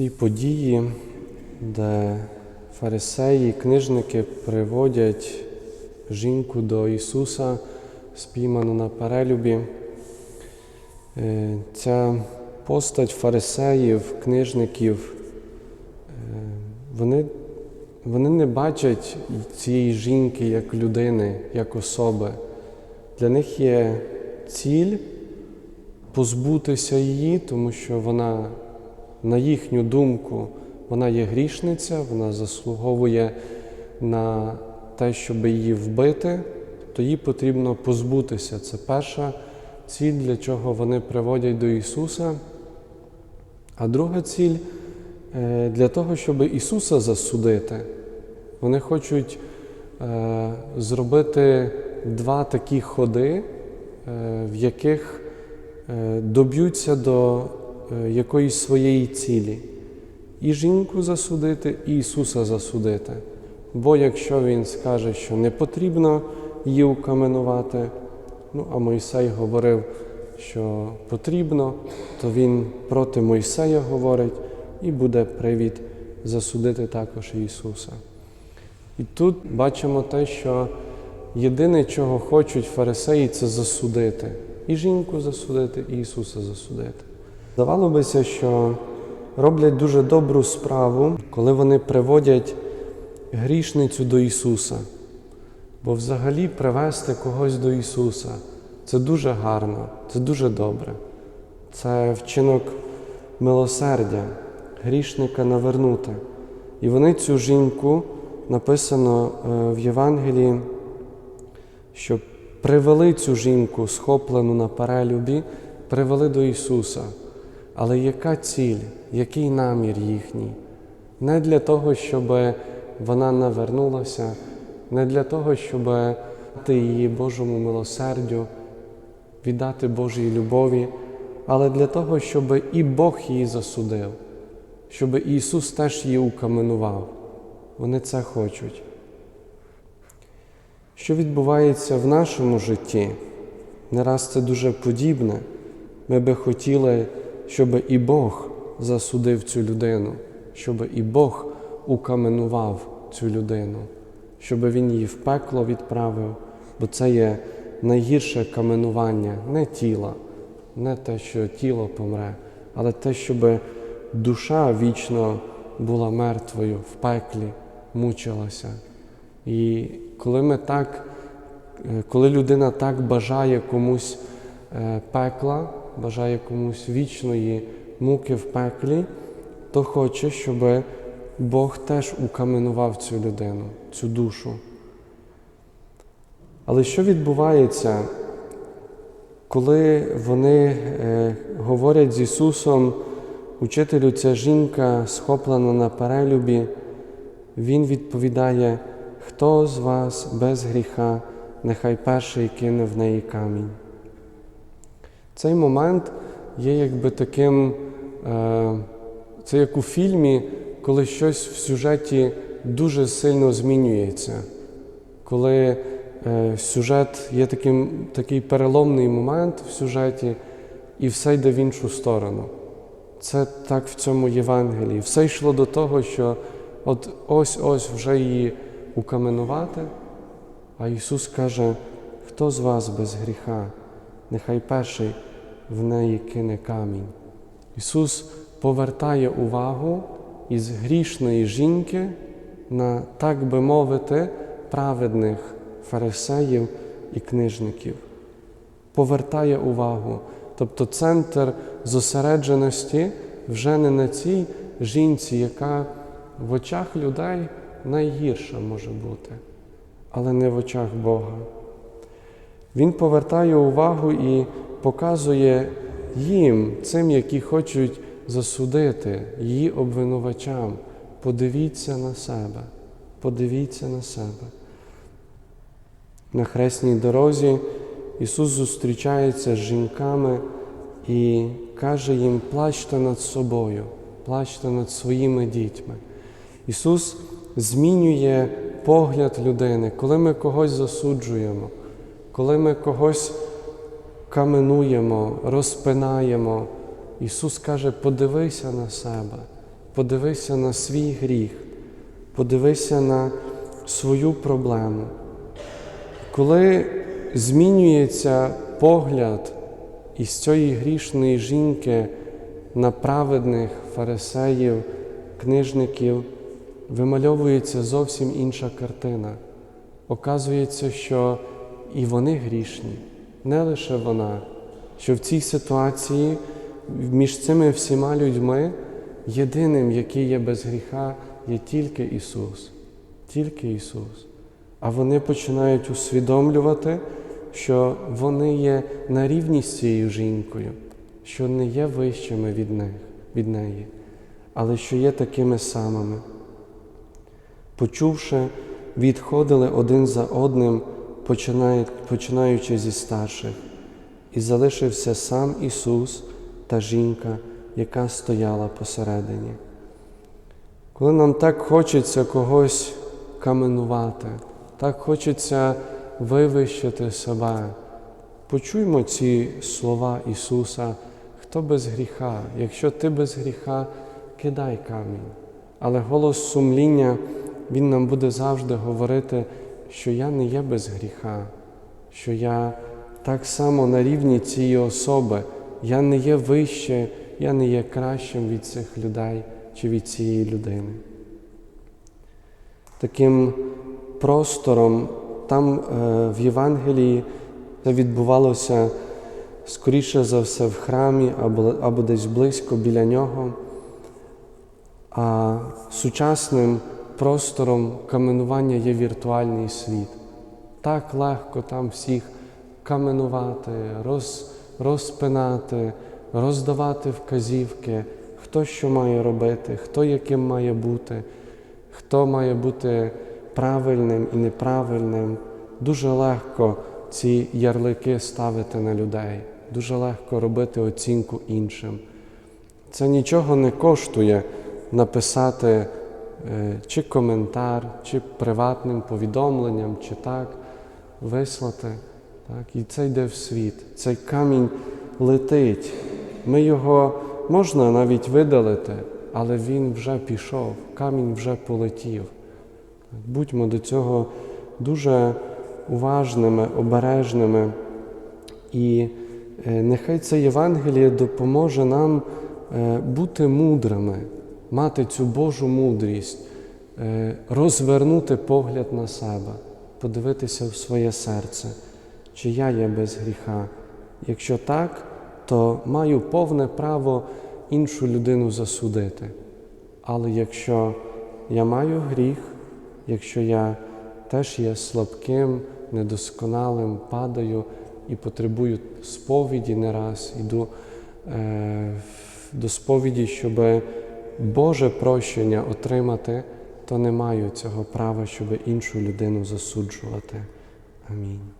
цій події, де фарисеї, книжники приводять жінку до Ісуса, спійману на перелюбі. Е, Ця постать фарисеїв, книжників, е, вони, вони не бачать цієї жінки як людини, як особи. Для них є ціль позбутися її, тому що вона, на їхню думку, вона є грішниця, вона заслуговує на те, щоб її вбити, то їй потрібно позбутися. Це перша ціль, для чого вони приводять до Ісуса. А друга ціль е, для того, щоб Ісуса засудити. Вони хочуть е, зробити два такі ходи, е, в яких доб'ються до якоїсь своєї цілі. І жінку засудити, і Ісуса засудити. Бо якщо Він скаже, що не потрібно її укаменувати, ну а Мойсей говорив, що потрібно, то Він проти Мойсея говорить і буде привід засудити також Ісуса. І тут бачимо те, що єдине, чого хочуть фарисеї, це засудити. І жінку засудити, і Ісуса засудити. Здавало бися, що роблять дуже добру справу, коли вони приводять грішницю до Ісуса. Бо взагалі привести когось до Ісуса це дуже гарно, це дуже добре. Це вчинок милосердя, грішника навернути. І вони цю жінку написано е, в Євангелії, що привели цю жінку, схоплену на перелюбі, привели до Ісуса. Але яка ціль, який намір їхній? Не для того, щоб вона навернулася, не для того, щоб дати її Божому милосердю, віддати Божій любові, але для того, щоб і Бог її засудив, щоб Ісус теж її укаменував. Вони це хочуть. Що відбувається в нашому житті? Не раз це дуже подібне. Ми би хотіли, щоб і Бог засудив цю людину, щоб і Бог укаменував цю людину, щоб Він її в пекло відправив, бо це є найгірше каменування не тіла, не те, що тіло помре, але те, щоб душа вічно була мертвою в пеклі, мучилася. І коли ми так, е, коли людина так бажає комусь е, пекла, бажає комусь вічної муки в пеклі, то хоче, щоб Бог теж укаменував цю людину, цю душу. Але що відбувається, коли вони е, говорять з Ісусом, учителю, ця жінка схоплена на перелюбі, Він відповідає, хто з вас без гріха, нехай перший кине в неї камінь. Цей момент є якби таким, е, це як у фільмі, коли щось в сюжеті дуже сильно змінюється, коли е, сюжет є таким, такий переломний момент в сюжеті, і все йде в іншу сторону. Це так в цьому Євангелії. Все йшло до того, що от ось-ось вже її укаменувати, а Ісус каже, хто з вас без гріха, нехай перший в неї кине камінь. Ісус повертає увагу із грішної жінки на, так би мовити, праведних фарисеїв і книжників. Повертає увагу. Тобто центр зосередженості вже не на цій жінці, яка в очах людей найгірша може бути, але не в очах Бога. Він повертає увагу і показує їм, цим, які хочуть засудити її обвинувачам. Подивіться на себе, подивіться на себе. На хресній дорозі Ісус зустрічається з жінками і каже їм: плачте над собою, плачте над своїми дітьми. Ісус змінює погляд людини, коли ми когось засуджуємо, коли ми когось каменуємо, розпинаємо. Ісус каже, подивися на себе, подивися на свій гріх, подивися на свою проблему. Коли змінюється погляд із цієї грішної жінки на праведних фарисеїв, книжників, вимальовується зовсім інша картина. Оказується, що і вони грішні, не лише вона, що в цій ситуації між цими всіма людьми єдиним, який є без гріха, є тільки Ісус, тільки Ісус. А вони починають усвідомлювати, що вони є на рівні з цією жінкою, що не є вищими від них, від неї, але що є такими самими. Почувши, відходили один за одним, починаючи зі старших, і залишився сам Ісус та жінка, яка стояла посередині. Коли нам так хочеться когось каменувати, так хочеться вивищити себе, почуймо ці слова Ісуса, хто без гріха, якщо ти без гріха, кидай камінь. Але голос сумління, Він нам буде завжди говорити, що я не є без гріха, що я так само на рівні цієї особи, я не є вище, я не є кращим від цих людей чи від цієї людини. Таким простором там е, в Євангелії це відбувалося скоріше за все в храмі або, або десь близько біля нього. А сучасним простором каменування є віртуальний світ. Так легко там всіх каменувати, роз, розпинати, роздавати вказівки, хто що має робити, хто яким має бути, хто має бути правильним і неправильним. Дуже легко ці ярлики ставити на людей, дуже легко робити оцінку іншим. Це нічого не коштує написати чи коментар, чи приватним повідомленням, чи так, вислати. Так? І це йде в світ. Цей камінь летить. Ми його можна навіть видалити, але він вже пішов, камінь вже полетів. Будьмо до цього дуже уважними, обережними. І е, нехай це Євангеліє допоможе нам е, бути мудрими, мати цю Божу мудрість, е, розвернути погляд на себе, подивитися в своє серце, чи я є без гріха. Якщо так, то маю повне право іншу людину засудити. Але якщо я маю гріх, якщо я теж є слабким, недосконалим, падаю і потребую сповіді не раз, іду е, до сповіді, щоб Боже прощення отримати, то не маю цього права, щоб іншу людину засуджувати. Амінь.